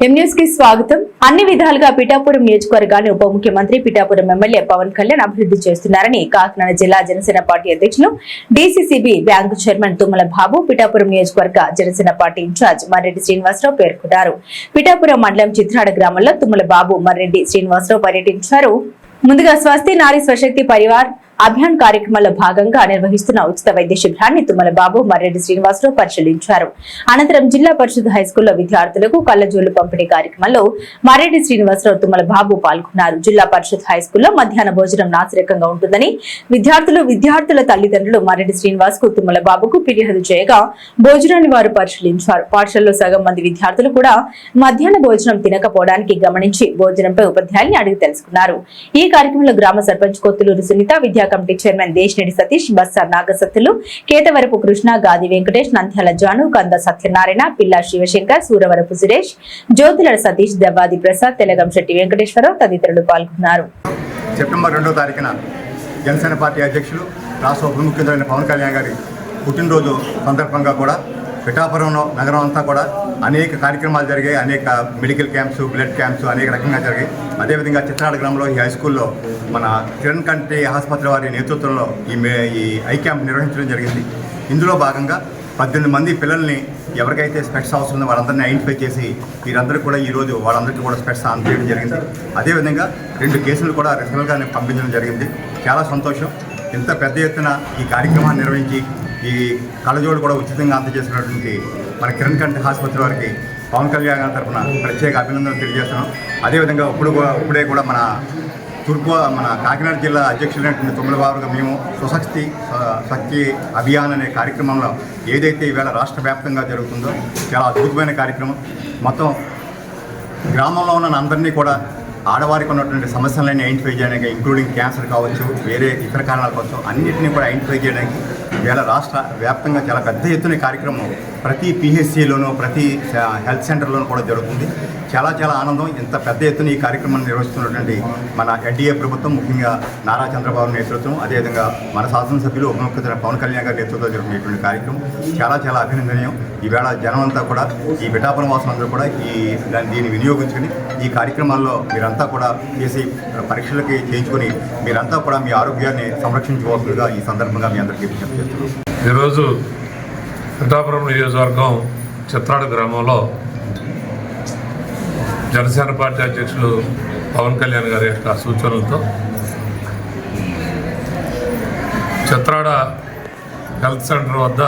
కి స్వాగతం. అన్ని విధాలుగా పిఠాపురం నియోజకవర్గాన్ని ఉప ముఖ్యమంత్రి పిఠాపురం ఎమ్మెల్యే పవన్ కళ్యాణ్ అభివృద్ధి చేస్తున్నారని కాకినాడ జిల్లా జనసేన పార్టీ అధ్యక్షులు DCCB bank chairman Tummala Babu Pithapuram నియోజకవర్గ జనసేన పార్టీ ఇన్ఛార్జ్ మర్రెడ్డి శ్రీనివాసరావు పేర్కొన్నారు. పిఠాపురం మండలం చిత్రాడ గ్రామంలో తుమ్మల బాబు మర్రెడ్డి శ్రీనివాసరావు పర్యటించారు. ముందుగా స్వస్తి నారీ స్వశక్తి పరివార్ అభియాన్ కార్యక్రమంలో భాగంగా నిర్వహిస్తున్న ఉచిత వైద్య శిబిరాన్ని తుమ్మల బాబు మర్రెడ్డి శ్రీనివాసరావు పరిశీలించారు. అనంతరం జిల్లా పరిషత్ హైస్కూల్లో విద్యార్థులకు కళ్ళజోళ్ళు పంపిణీ కార్యక్రమంలో మర్రెడ్డి శ్రీనివాసరావు తుమ్మల బాబు పాల్గొన్నారు. జిల్లా పరిషత్ హైస్కూల్లో మధ్యాహ్న భోజనం నాసిరకంగా ఉంటుందని విద్యార్థులు విద్యార్థుల తల్లిదండ్రులు మర్రెడ్డి శ్రీనివాస్కు తుమ్మల బాబుకు ఫిర్యాదు చేయగా భోజనాన్ని వారు పరిశీలించారు. పాఠశాలలో సగం మంది విద్యార్థులు కూడా మధ్యాహ్న భోజనం తినకపోవడానికి గమనించి భోజనంపై ఉపాధ్యాయుల్ని అడిగి తెలుసుకున్నారు. ఈ కార్యక్రమంలో గ్రామ సర్పంచ్ కొత్తులూరు సునీత విద్యా కమిటీ చైర్మన్ దేశినేడి సతీష్ బస్సార్ నాగసత్తులు కేతవరపు కృష్ణ గాది వెంకటేష్ నంద్యాల జాను కంద సత్యనారాయణ పిల్లా శివశంకర్ సూరవరపు సురేష్ జ్యోతుల సతీష్ దవ్వాది ప్రసాద్ తెలగం శెట్టి వెంకటేశ్వరరావు తదితరులు పాల్గొన్నారు. సెప్టెంబర్ రెండో తారీఖున జనసేన పార్టీ అధ్యక్షులు రాష్ట్ర ఉప ముఖ్యమంత్రి పవన్ కళ్యాణ్ గారి పుట్టినరోజు సందర్భంగా కూడా పిఠాపురంలో నగరం అంతా కూడా అనేక కార్యక్రమాలు జరిగాయి. అనేక మెడికల్ క్యాంప్స్ బ్లడ్ క్యాంప్స్ అనేక రకంగా జరిగాయి. అదేవిధంగా చిత్రాడ గ్రామంలో ఈ హై స్కూల్లో మన కిరణ్ కంటి ఆసుపత్రి వారి నేతృత్వంలో ఈ మే- ఈ ఐ క్యాంప్ నిర్వహించడం జరిగింది. ఇందులో భాగంగా పద్దెనిమిది మంది పిల్లల్ని ఎవరికైతే స్పెట్స్ అవసరం ఉందో వాళ్ళందరినీ ఐడెంటిఫై చేసి వీరందరూ కూడా ఈరోజు వాళ్ళందరికీ కూడా స్పెట్స్ అందజేయడం జరిగింది. అదేవిధంగా రెండు కేసులు కూడా రిజల్ట్గా పంపించడం జరిగింది. చాలా సంతోషం. ఇంత పెద్ద ఎత్తున ఈ కార్యక్రమాన్ని నిర్వహించి ఈ కళజోడు కూడా ఉచితంగా అందజేసినటువంటి మన కిరణ్ కంటి ఆసుపత్రి వారికి పవన్ కళ్యాణ్ గారి తరఫున ప్రత్యేక అభినందనలు తెలియజేస్తున్నాం. అదేవిధంగా ఇప్పుడు కూడా- ఇప్పుడే కూడా మన తూర్పు మన కాకినాడ జిల్లా అధ్యక్షులైనటువంటి తొమ్మిది వారుగా మేము సుశక్తి శక్తి అభియాన్ అనే కార్యక్రమంలో ఏదైతే ఈవేళ రాష్ట్ర వ్యాప్తంగా జరుగుతుందో చాలా అద్భుతమైన కార్యక్రమం. మొత్తం గ్రామంలో ఉన్న అందరినీ కూడా ఆడవారికి ఉన్నటువంటి సమస్యలన్నీ ఐడెంటిఫై చేయడానికి ఇంక్లూడింగ్ క్యాన్సర్ కావచ్చు వేరే ఇతర కారణాల కోసం అన్నింటినీ కూడా ఐడెంటిఫై చేయడానికి వేళ రాష్ట్ర వ్యాప్తంగా చాలా పెద్ద ఎత్తున ఈ కార్యక్రమం ప్రతి పిహెచ్సిలోనూ ప్రతి హెల్త్ సెంటర్లోనూ కూడా జరుగుతుంది. చాలా చాలా ఆనందం. ఇంత పెద్ద ఎత్తున ఈ కార్యక్రమాన్ని నిర్వహిస్తున్నటువంటి మన ఎన్డీఏ ప్రభుత్వం ముఖ్యంగా నారా చంద్రబాబు నేతృత్వం అదేవిధంగా మన శాసనసభ్యులు ఉప ముఖ్యమంత్రి పవన్ కళ్యాణ్ గారి నేతృత్వంలో జరుగుతున్నటువంటి కార్యక్రమం. చాలా చాలా అభినందనీయం. ఈవేళ జనం అంతా కూడా ఈ పిఠాపురం వాసులందరూ కూడా ఈ దీన్ని వినియోగించుకుని ఈ కార్యక్రమాల్లో మీరంతా కూడా చేసి పరీక్షలకి చేయించుకొని మీరంతా కూడా మీ ఆరోగ్యాన్ని సంరక్షించుకోవాల్సిందిగా ఈ సందర్భంగా మీ అందరికీ విజ్ఞప్తి చేస్తున్నాం. ఈరోజు పిఠాపురం నియోజకవర్గం చిత్రాడ గ్రామంలో జనసేన పార్టీ అధ్యక్షులు పవన్ కళ్యాణ్ గారి యొక్క సూచనలతో చిత్రాడ హెల్త్ సెంటర్ వద్ద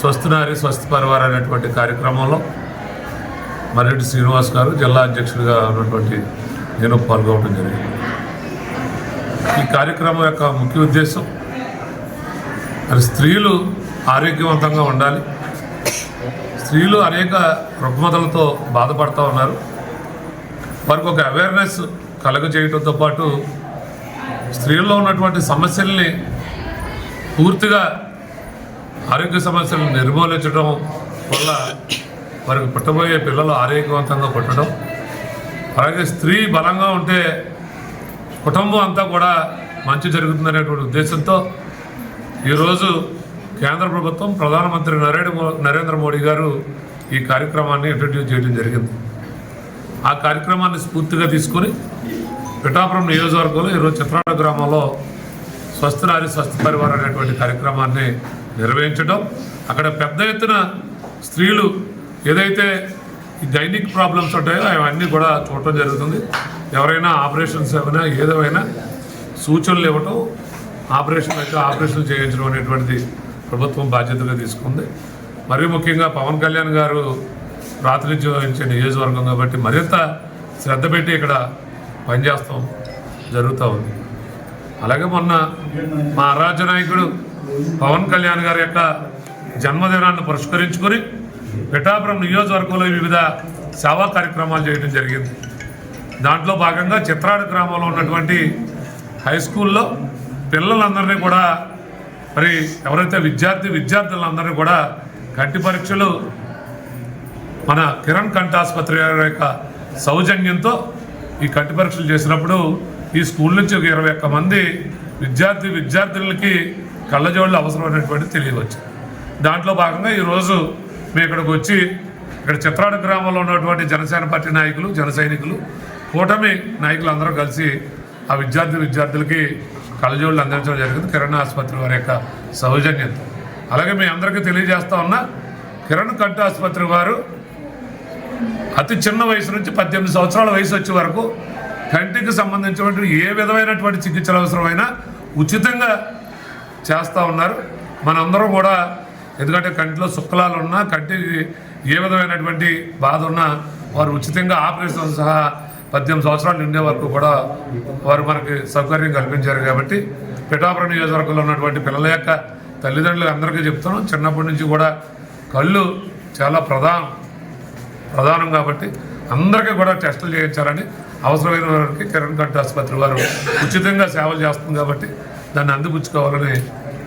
స్వస్తినారి స్వస్తి పరివార్ అనేటువంటి కార్యక్రమంలో మర్రెడ్డి శ్రీనివాస్ గారు జిల్లా అధ్యక్షుడిగా ఉన్నటువంటి నేను పాల్గొనడం జరిగింది. ఈ కార్యక్రమం యొక్క ముఖ్య ఉద్దేశం మరి స్త్రీలు ఆరోగ్యవంతంగా ఉండాలి. స్త్రీలు అనేక రుగ్మతలతో బాధపడుతూ ఉన్నారు. వారికి ఒక అవేర్నెస్ కలగజేయడంతో పాటు స్త్రీల్లో ఉన్నటువంటి సమస్యల్ని పూర్తిగా ఆరోగ్య సమస్యలను నిర్మూలించడం వల్ల వారికి పుట్టబోయే పిల్లలు ఆరోగ్యవంతంగా పుట్టడం అలాగే స్త్రీ బలంగా ఉంటే కుటుంబం అంతా కూడా మంచి జరుగుతుందనేటువంటి ఉద్దేశంతో ఈరోజు కేంద్ర ప్రభుత్వం ప్రధానమంత్రి నరేంద్ర నరేంద్ర మోడీ గారు ఈ కార్యక్రమాన్ని ఇంట్రడ్యూస్ చేయడం జరిగింది. ఆ కార్యక్రమాన్ని స్ఫూర్తిగా తీసుకొని పిఠాపురం నియోజకవర్గంలో ఈరోజు చిత్రాడ గ్రామంలో స్వస్థ నారి స్వస్థ పరివారం అనేటువంటి కార్యక్రమాన్ని నిర్వహించడం అక్కడ పెద్ద ఎత్తున స్త్రీలు ఏదైతే ఈ ప్రాబ్లమ్స్ ఉంటాయో అవన్నీ కూడా చూడటం జరుగుతుంది. ఎవరైనా ఆపరేషన్స్ ఏమైనా ఏదేమైనా సూచనలు ఇవ్వటం ఆపరేషన్ అయితే ఆపరేషన్ చేయించడం అనేటువంటిది ప్రభుత్వం బాధ్యతగా తీసుకుంది. మరీ ముఖ్యంగా పవన్ కళ్యాణ్ గారు ప్రాతినిధ్యం వహించే నియోజకవర్గం కాబట్టి మరింత శ్రద్ధ పెట్టి ఇక్కడ పనిచేస్తాం జరుగుతూ ఉంది. అలాగే మొన్న మా ఆరాధ్య నాయకుడు పవన్ కళ్యాణ్ గారి యొక్క జన్మదినాన్ని పురస్కరించుకొని పిఠాపురం నియోజకవర్గంలో వివిధ సేవా కార్యక్రమాలు చేయడం జరిగింది. దాంట్లో భాగంగా చిత్రాడు గ్రామంలో ఉన్నటువంటి హై స్కూల్లో పిల్లలందరినీ కూడా మరి ఎవరైతే విద్యార్థి విద్యార్థులందరినీ కూడా కంటి పరీక్షలు మన కిరణ్ కంఠాసుపత్రి ఆసుపత్రి యొక్క సౌజన్యంతో ఈ కంటి పరీక్షలు చేసినప్పుడు ఈ స్కూల్ నుంచి ఒక ఇరవై ఒక్క మంది విద్యార్థి విద్యార్థులకి కళ్ళజోళ్ళు అవసరమైనటువంటి తెలియవచ్చు. దాంట్లో భాగంగా ఈరోజు మేము ఇక్కడికి వచ్చి ఇక్కడ చిత్రాడు గ్రామంలో ఉన్నటువంటి జనసేన పార్టీ నాయకులు జన సైనికులు కూటమి నాయకులు అందరూ కలిసి ఆ విద్యార్థి విద్యార్థులకి కళ్ళజోళ్ళు అందించడం జరిగింది. కిరణ్ ఆసుపత్రి వారి యొక్క సౌజన్యంతో అలాగే మీ అందరికీ తెలియజేస్తా ఉన్నా కిరణ్ కంటి ఆసుపత్రి వారు అతి చిన్న వయసు నుంచి పద్దెనిమిది సంవత్సరాల వయసు వచ్చే వరకు కంటికి సంబంధించినటువంటి ఏ విధమైనటువంటి చికిత్సలు అవసరమైనా ఉచితంగా చేస్తూ ఉన్నారు. మనందరం కూడా ఎందుకంటే కంటిలో శుక్లాలు ఉన్నా కంటి ఏ విధమైనటువంటి బాధ ఉన్నా వారు ఉచితంగా ఆపరేషన్ సహా పద్దెనిమిది సంవత్సరాలు నిండే వరకు కూడా వారు మనకి సౌకర్యం కల్పించారు కాబట్టి పిఠాపురం నియోజకవర్గంలో ఉన్నటువంటి పిల్లల యొక్క తల్లిదండ్రులు అందరికీ చెప్తున్నాం చిన్నప్పటి నుంచి కూడా కళ్ళు చాలా ప్రధానం ప్రధానం కాబట్టి అందరికీ కూడా టెస్టులు చేయించాలని అవసరమైన వారికి కిరణ్ కంటి ఆసుపత్రి వారు ఉచితంగా సేవలు చేస్తుంది కాబట్టి దాన్ని అందిపుచ్చుకోవాలని